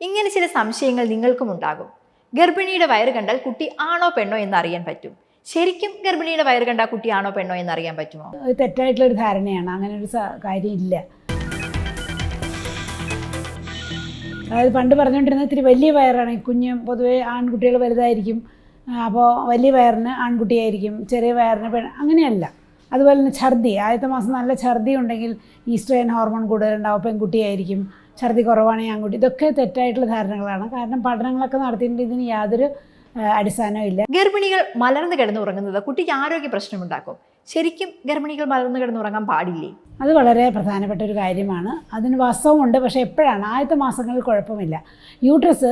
ഇങ്ങനെ ചില സംശയങ്ങൾ നിങ്ങൾക്കും ഉണ്ടാകും ഗർഭിണിയുടെ വയറ് കണ്ടാൽ കുട്ടി ആണോ പെണ്ണോ എന്ന് അറിയാൻ പറ്റും. ശരിക്കും ഗർഭിണിയുടെ വയറ് കണ്ടാൽ കുട്ടി ആണോ പെണ്ണോ എന്ന് അറിയാൻ പറ്റുമോ? തെറ്റായിട്ടുള്ള ഒരു ധാരണയാണ്. അങ്ങനെ ഒരു കാര്യമില്ല. അതായത് പണ്ട് പറഞ്ഞുകൊണ്ടിരുന്നത് ഇത്തിരി വലിയ വയറാണ്. കുഞ്ഞ് പൊതുവെ ആൺകുട്ടികൾ വലുതായിരിക്കും. അപ്പോൾ വലിയ വയറിന് ആൺകുട്ടിയായിരിക്കും. ചെറിയ വയറിന് പെൺ അങ്ങനെയല്ല. അതുപോലെ തന്നെ ഛർദി. ആദ്യത്തെ മാസം നല്ല ഛർദി ഉണ്ടെങ്കിൽ ഈസ്ട്രേൻ ഹോർമോൺ കൂടുതലുണ്ടാവും. പെൺകുട്ടിയായിരിക്കും. ഛർദി കുറവാണെങ്കിൽ ആൺകുട്ടി. ഇതൊക്കെ തെറ്റായിട്ടുള്ള ധാരണകളാണ്. കാരണം പഠനങ്ങളൊക്കെ നടത്തിയിട്ട് ഇതിന് യാതൊരു അടിസ്ഥാനമില്ല അടിസ്ഥാനവും ഇല്ല. ഗർഭിണികൾ മലർന്നു കിടന്നുറങ്ങുന്നത് കുട്ടിക്ക് ആരോഗ്യ പ്രശ്നമുണ്ടാക്കും. ശരിക്കും ഗർഭിണികൾ മലർന്നു കിടന്നുറങ്ങാൻ പാടില്ലേ? അത് വളരെ പ്രധാനപ്പെട്ട ഒരു കാര്യമാണ്. അതിന് വാസ്തവമുണ്ട് പക്ഷേ എപ്പോഴാണ്? ആദ്യത്തെ മാസങ്ങളിൽ കുഴപ്പമില്ല. യൂട്രസ്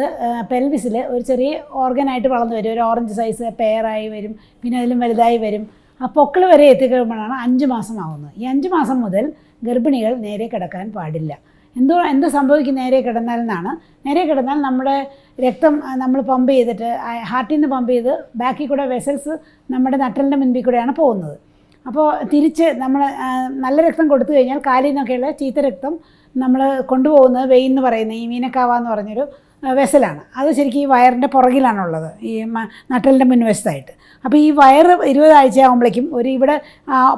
പെൽവിസിൽ ഒരു ചെറിയ ഓർഗനായിട്ട് വളർന്നു വരും. ഒരു ഓറഞ്ച് സൈസ് പെയറായി വരും. പിന്നെ അതിലും വലുതായി വരും. ആ പൊക്കൾ വരെ എത്തിക്കഴിയുമ്പോഴാണ് അഞ്ച് മാസമാവുന്നത് ഈ അഞ്ച് മാസം മുതൽ ഗർഭിണികൾ നേരെ കിടക്കാൻ പാടില്ല. എന്തോ എന്ത് സംഭവിക്കും നേരെ കിടന്നാൽ എന്നാണ്. നേരെ കിടന്നാൽ നമ്മുടെ രക്തം നമ്മൾ പമ്പ് ചെയ്തിട്ട് ഹാർട്ടിൽ നിന്ന് പമ്പ് ചെയ്ത് ബാക്കി കൂടെ വെസൽസ് നമ്മുടെ നട്ടലിന്റെ മുൻപിൽ കൂടെയാണ് പോകുന്നത്. അപ്പോൾ തിരിച്ച് നമ്മൾ നല്ല രക്തം കൊടുത്തു കഴിഞ്ഞാൽ കാലിൽ നിന്നൊക്കെയുള്ള ചീത്ത രക്തം നമ്മൾ കൊണ്ടുപോകുന്നത് വെയിൻ എന്ന് പറയുന്ന ഈ മീനക്കാവ എന്ന് പറഞ്ഞൊരു വെസലാണ് അത് ശരിക്കും ഈ വയറിന്റെ പുറകിലാണുള്ളത് ഈ നട്ടലിന്റെ മുൻവശത്തായിട്ട്. അപ്പോൾ ഈ വയറ് ഇരുപതാഴ്ച ആകുമ്പോഴേക്കും ഒരു ഇവിടെ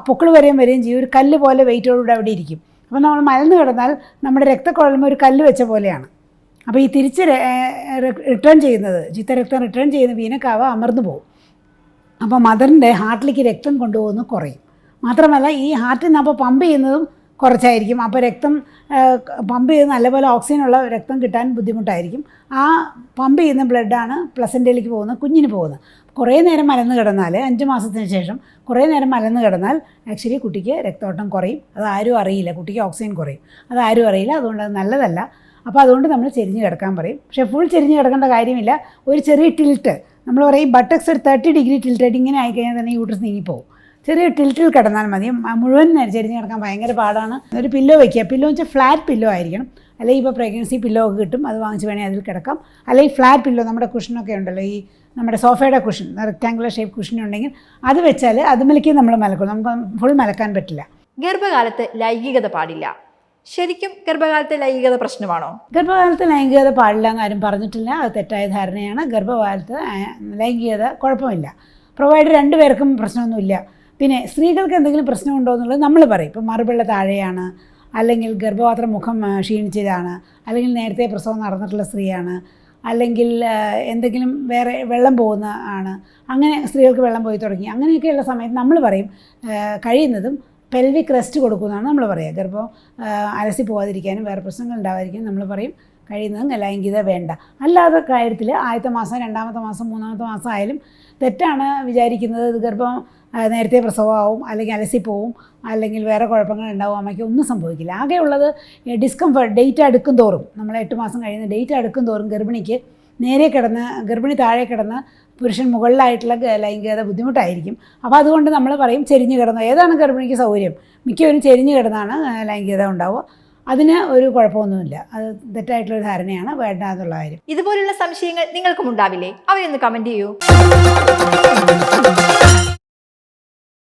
പൊക്കിൾ വരെയും വരികയും ചെയ്യും. ഒരു കല്ല് പോലെ വെയിറ്റോടുകൂടെ അവിടെ ഇരിക്കും. അപ്പോൾ നമ്മൾ മലന്ന് കിടന്നാൽ നമ്മുടെ രക്തക്കുഴലുമ്പോൾ ഒരു കല്ല് വെച്ച പോലെയാണ്. അപ്പോൾ ഈ തിരിച്ച് റിട്ടേൺ ചെയ്യുന്നത് ചിത്തരക്തം റിട്ടേൺ ചെയ്യുന്ന വീനക്കാവ അമർന്നു പോകും. അപ്പോൾ മദറിന്റെ ഹാർട്ടിലേക്ക് രക്തം കൊണ്ടുപോകുന്നത് കുറയും. മാത്രമല്ല ഈ ഹാർട്ടിൽ നിന്ന് അപ്പോൾ പമ്പ് ചെയ്യുന്നതും കുറച്ചായിരിക്കും. അപ്പോൾ രക്തം പമ്പ് ചെയ്ത് നല്ലപോലെ ഓക്സിജനുള്ള രക്തം കിട്ടാൻ ബുദ്ധിമുട്ടായിരിക്കും. ആ പമ്പ് ചെയ്യുന്ന ബ്ലഡാണ് പ്ലസന്റയിലേക്ക് പോകുന്നത് കുഞ്ഞിന് പോകുന്നത്. കുറേ നേരം മലന്ന് കിടന്നാൽ അഞ്ച് മാസത്തിന് ശേഷം കുറേ നേരം മലന്ന് കിടന്നാൽ ആക്ച്വലി കുട്ടിക്ക് രക്തോട്ടം കുറയും. അത് ആരും അറിയില്ല കുട്ടിക്ക് ഓക്സിജൻ കുറയും. അത് ആരും അറിയില്ല അതുകൊണ്ട് അത് നല്ലതല്ല. അപ്പോൾ അതുകൊണ്ട് നമ്മൾ ചെരിഞ്ഞ് കിടക്കാൻ പറയും. പക്ഷേ ഫുൾ ചെരിഞ്ഞ് കിടക്കേണ്ട കാര്യമില്ല. ഒരു ചെറിയ ടിൽറ്റ് നമ്മൾ പറയും ബട്ടക്സ് ഒരു തേർട്ടി ഡിഗ്രി ടിൽറ്റായിട്ട് ഇങ്ങനെ ആയിക്കഴിഞ്ഞാൽ തന്നെ യൂട്രസ് നീങ്ങിപ്പോവും. ചെറിയ ടിൽറ്റിൽ കിടന്നാൽ മതി. മുഴുവൻ ചരിഞ്ഞ് ചെരിഞ്ഞ് കിടക്കാൻ ഭയങ്കര പാടാണ്. ഒരു പില്ലോ വയ്ക്കുക പില്ലോ വെച്ചാൽ ഫ്ലാറ്റ് പില്ലോ ആയിരിക്കണം. അല്ലെങ്കിൽ ഇപ്പോൾ പ്രഗ്നൻസി പില്ലോ ഒക്കെ കിട്ടും. അത് വാങ്ങിച്ച് വേണേൽ അതിൽ കിടക്കാം. അല്ലെങ്കിൽ ഫ്ലാറ്റ് പില്ലോ നമ്മുടെ കുഷനൊക്കെ ഉണ്ടല്ലോ. ഈ നമ്മുടെ സോഫയുടെ കുഷൻ റെക്റ്റാങ്കുലർ ഷേപ്പ് കുഷൻ ഉണ്ടെങ്കിൽ അത് വെച്ചാൽ അത് മലക്കി നമ്മൾ മലക്കും. നമുക്ക് ഫുൾ മലക്കാൻ പറ്റില്ല. ഗർഭകാലത്ത് ലൈംഗികത പാടില്ല. ശരിക്കും ഗർഭകാലത്തെ ലൈംഗികത പ്രശ്നമാണോ? ഗർഭകാലത്ത് ലൈംഗികത പാടില്ല എന്ന് ആരും പറഞ്ഞിട്ടില്ല. അത് തെറ്റായ ധാരണയാണ്. ഗർഭകാലത്ത് ലൈംഗികത കുഴപ്പമില്ല. പ്രൊവൈഡ് രണ്ടുപേർക്കും പ്രശ്നമൊന്നുമില്ല. പിന്നെ സ്ത്രീകൾക്ക് എന്തെങ്കിലും പ്രശ്നമുണ്ടോ എന്നുള്ളത് നമ്മൾ പറയും. ഇപ്പം മറുപിള്ള താഴെയാണ് അല്ലെങ്കിൽ ഗർഭപാത്രം മുഖം ക്ഷീണിച്ചതാണ് അല്ലെങ്കിൽ നേരത്തെ പ്രസവം നടന്നിട്ടുള്ള സ്ത്രീയാണ് അല്ലെങ്കിൽ എന്തെങ്കിലും വേറെ വെള്ളം പോകുന്ന ആണ്. അങ്ങനെ സ്ത്രീകൾക്ക് വെള്ളം പോയി തുടങ്ങി. അങ്ങനെയൊക്കെയുള്ള സമയത്ത് നമ്മൾ പറയും കഴിയുന്നതും പെൽവിക് റെസ്റ്റ് കൊടുക്കുന്നതാണ് നമ്മൾ പറയുക. ഗർഭം അലസി പോകാതിരിക്കാനും വേറെ പ്രശ്നങ്ങൾ ഉണ്ടാകാതിരിക്കാനും നമ്മൾ പറയും. കഴിയുന്നതും ലൈംഗികത വേണ്ട. അല്ലാത്ത കാര്യത്തിൽ ആദ്യത്തെ മാസം രണ്ടാമത്തെ മാസം മൂന്നാമത്തെ മാസം ആയാലും തെറ്റാണ് വിചാരിക്കുന്നത്. ഇത് ഗർഭം നേരത്തെ പ്രസവമാവും അല്ലെങ്കിൽ അലസി പോവും അല്ലെങ്കിൽ വേറെ കുഴപ്പങ്ങൾ ഉണ്ടാവും അമ്മയ്ക്ക് ഒന്നും സംഭവിക്കില്ല. ആകെയുള്ളത് ഡിസ്കംഫർട്ട് ഡേറ്റ് അടുക്കും തോറും നമ്മൾ എട്ട് മാസം കഴിയുന്ന ഡേറ്റ് അടുക്കും തോറും ഗർഭിണിക്ക് നേരെ കിടന്ന് ഗർഭിണി താഴെ കിടന്ന് പുരുഷൻ മുകളിലായിട്ടുള്ള ലൈംഗികത ബുദ്ധിമുട്ടായിരിക്കും. അപ്പോൾ അതുകൊണ്ട് നമ്മൾ പറയും ചെരിഞ്ഞ് കിടന്നു. ഏതാണ് ഗർഭിണിക്ക് സൗകര്യം? മിക്കവരും ചെരിഞ്ഞ് കിടന്നാണ് ലൈംഗികത ഉണ്ടാവുക. അതിന് ഒരു കുഴപ്പമൊന്നുമില്ല. അത് തെറ്റായിട്ടുള്ള ധാരണയാണ്. വേണ്ട കാര്യം. ഇതുപോലുള്ള സംശയങ്ങൾ നിങ്ങൾക്കും ഉണ്ടാവില്ലേ? അവരൊന്ന് കമന്റ് ചെയ്യൂ.